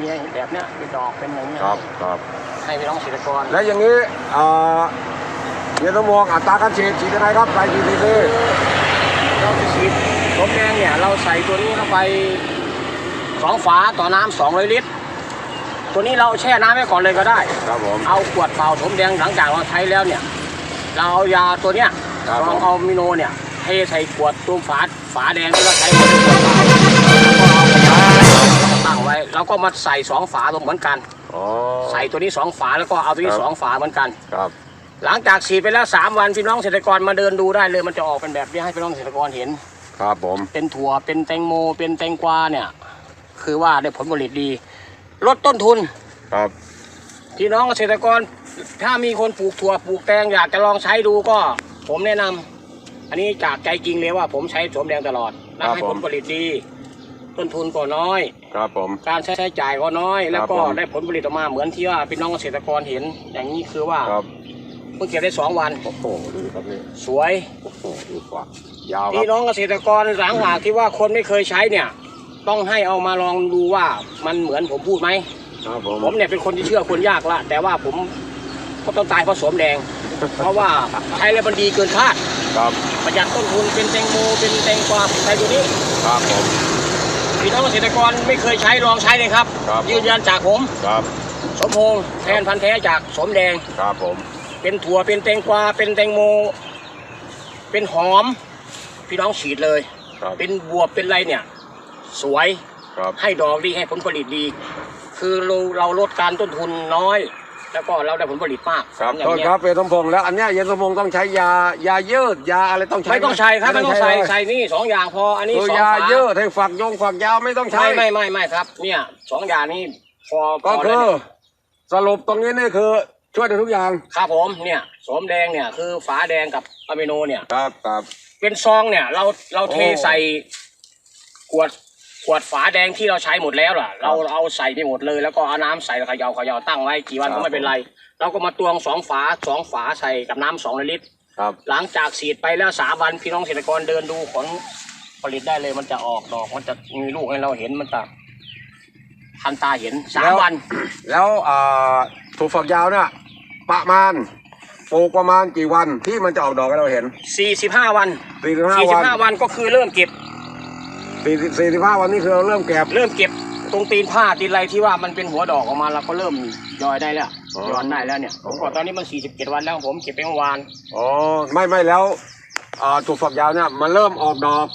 มีแบบเนี้ยเป็นดอกเป็นอย่างเงี้ยครับครับให้พี่น้องเกษตรกรและอย่างนี้เอ่อเยนสมองอัตราการฉีดฉีดยังไงครับใส่กี่ซีซีเราจะฉีดสมแดงเนี่ยเราใส่ตัวนี้เข้าไปสองฝาต่อน้ำสองร้อยลิตร ตัวนี้เราแช่น้ำไว้ก่อนเลยก็ได้ ครับผมเอาขวดเปล่าสมแดงหลังจากเราใช้แล้วเนี่ย เราเอายาตัวเนี้ยครับลองผมเอามิโนเนี่ยเทใส่ขวดตัวฝาฝาแดงที่เราใช้ขวดเปล่าแล้วก็เอาไปตั้ง ไว้แล้วก็มาใส่สองฝาเหมือนกัน อ๋อ ใส่ตัวนี้สองฝาแล้วก็เอาตัวนี้ครับ สองฝาเหมือนกัน ครับหลังจากฉีดไปแล้วสามวันพี่น้องเกษตรกรมาเดินดูได้เลย มันจะออกเป็นแบบนี้ให้พี่น้องเกษตรกรเห็น ครับผม เป็นถั่วเป็นแตงโม เป็นแตงกวาเนี่ย คือว่าได้ผลผลิตดี ลดต้นทุน ครับพี่น้องเกษตรกรถ้ามีคนปลูกถั่วปลูกแตงอยากจะลองใช้ดูก็ ผมแนะนำอันนี้จากใจจริงเลยว่าผมใช้สวมแดงตลอดและให้ผลผลิตดี ต้นทุนก็น้อย ครับผม การใช้จ่ายก็น้อย แล้วก็ผม ได้ผลผลิตออกมาเหมือนที่ว่าพี่น้องเกษตรกรเห็น อย่างนี้คือว่าครับเพิ่งเก็บได้สองวัน โอ้โหดูครับนี่สวย โอ้โหดูกว่ายาวคพี่รับ น้องเกษตรกรหลังหากที่ว่าคนไม่เคยใช้เนี่ย ต้องให้เอามาลองดูว่ามันเหมือนผมพูดไหม ครับผม ผมเนี่ยเป็นคนที่เชื่อคนยากละ แต่ว่าผมก็ต้องตายเพราะสวมแดง เพราะว่าใช้แล้วมันดีเกินคาด ครับ ประหยัดต้นทุนเป็นแตงโมเป็นแตงกวาใช้ตัวนี้ ครับผม พี่น้องเกษตรกรไม่เคยใช้ลองใช้เลยครับ ครับ ยืนยันจากผม ครับ สมพงษ์แทนพันธุ์แท้จากสมแดง ครับผม เป็นถั่วเป็นแตงกวาเป็นแตงโม เป็นหอม พี่น้องฉีดเลย ครับ เป็นบวบเป็นอะไรเนี่ย สวยครับ ให้ดอกดีให้ผลผลิตดี คือเราเราลดการต้นทุนน้อย แล้วก็เราได้ผลผลิตมากครับอย่างโทษเงี้ยครับเป็นสมพงษ์แล้วอันเนี้ยเย็นสมพงษ์ต้องใช้ยายายืดยาอะไรต้องใช้ไม่ต้องใช้ครับไม่ต้องใส่เลยใส่นี่สองอย่างพออันนี้คือสองยาฝายืดให้ฝักยงฝักยาวไม่ต้องใช้ไม่ไม่ไม่ไม่ครับ เนี่ยสองอย่างนี้พอพก็อคืแล้วอเนี่ยสรุปตรงนี้นี่คือช่วยได้ทุกอย่างครับผมเนี่ยสมแดงเนี่ยคือฝาแดงกับอะมิโนเนี่ย ครับครับ เป็นซองเนี่ยเราเราเทโอ้ใส่ขวด ขวดฝาแดงที่เราใช้หมดแล้วล่ะ เราเอาใส่ไปหมดเลย แล้วก็เอาน้ำใส่แล้วเขยาเขยาตั้งไว้กี่วันครัก็บไม่เป็นไร เราก็มาตวงสองฝาสองฝาใส่กับน้ำสองลิตร ครับ หลังจากฉีดไปแล้วสามวันพี่น้องเกษตรกรเดินดูผลผลิตได้เลย มันจะออกดอกมันจะมีลูกให้เราเห็นมันจะทันตาเห็นสามวัน แล้วอ่าถูกฝักยาวเนี่ยประมาณปลูกประมาณกี่วันที่มันจะออกดอกให้เราเห็นสี่สิบห้าวันสี่สิบห้าสี่สิวับนห้าวันก็คือเริ่มเก็บ สี่สี่สิบห้าวันนี่คือเราเริ่มเก็บ เริ่มเก็บตรงตีนผ้าตีนอะไรที่ว่ามันเป็นหัวดอกออกมาเราก็เริ่มยอยได้แล้วอ๋อ ยอนได้แล้วเนี่ยผมก็ตอนนี้มันสี่สิบเจ็ดวันแล้วผมเก็บไปเมื่อวานอ๋อไม่ไม่แล้วอ่าถูกฝักยาวเนี่ยมันเริ่มออกดอก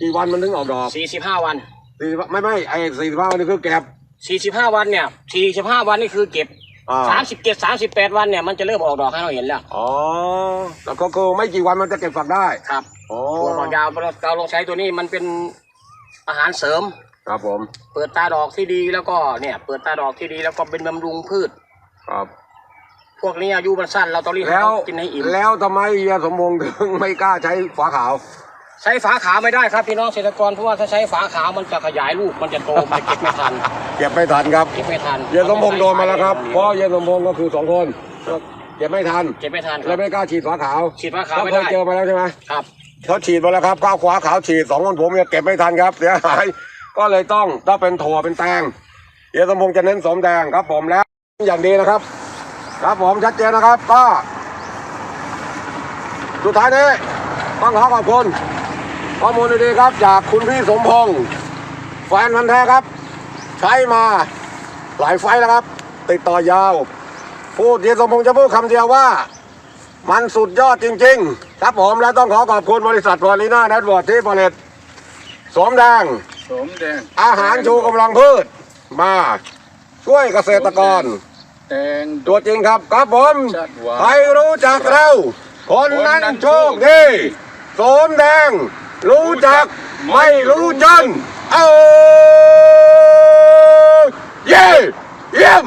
กี่วันมันถึงออกดอกสี่สิบห้าวัน สี่สิบไม่ไม่ไอ้สี่สิบห้าวันนี่คือเก็บสี่สิบห้าวันเนี่ยสี่สิบห้าวันนี่คือเก็บ อ่าสามสิบเจ็ดสามสิบแปดวันเนี่ยมันจะเริ่มออกดอกให้เราเห็นแล้วอ๋อแล้วก็คือไม่กี่วันมันจะเก็บฝักได้ครับ อ๋อตัวฝักยาวเราเราลองใช้ตัวนี้มันเป็น อาหารเสริม ครับผม เปิดตาดอกที่ดีแล้วก็เนี่ย เปิดตาดอกที่ดีแล้วก็เป็นบำรุงพืช ครับ พวกนี้อายุมันสั้นเราต้องรีบแล้วกินให้อิ่มแล้วทำไมเฮียสมพงษ์ถึงไม่กล้าใช้ฝาขาว ใช้ฝาขาวไม่ได้ครับพี่น้องเกษตรกรเพราะว่าถ้าใช้ฝาขาวมันจะขยายลูกมันจะโตมันจะเก็บไม่ทันเก็บไม่ทันครับเก็บไม่ทันเฮียสมพงษ์โดนมาแล้วครับเพราะเฮียสมพงษ์ก็คือสองคนเก็บไม่ทันเก็บไม่ทันคแล้รัวบไม่กล้าฉีดฝาขาวฉีดฝาขาวเขาไม่เคได้ยเจอมาแล้วใช่ไหมครับ เขาฉีดมาแล้วครับก้าวขวาขาวฉีดสองคนผมเนี่ยเก็บไม่ทันครับ เสียหาย ก็เลยต้องถ้าเป็นถั่วเป็นแตงเฮียสมพงษ์จะเน้นสมแดงครับผมแล้วอย่างดีนะครับ ครับผมชัดเจนนะครับก็สุดท้ายนี้ต้องขอขอบคุณข้อมูลดีๆครับ จากคุณพี่สมพงษ์แฟนพันธ์แท้ครับ ใช้มาหลายไฟแล้วครับ ติดต่อยาว พูดเฮียสมพงษ์จะพูดคำเดียวว่า มันสุดยอดจริง ๆ ครับผมและต้องขอขอบคุณบริษัทวอลิน่าเน็ตเวิร์ดที่ผลิตสวมแดง สมแดงอาหารชูกำลังพืช มาช่วยเกษตรกรแดงตัวจริงครับครับผมชัดหวาน ใครรู้จักเราคนนั้นโชคดีสมแดง รู้จักไม่รู้จน เอาเย่เยี่ยม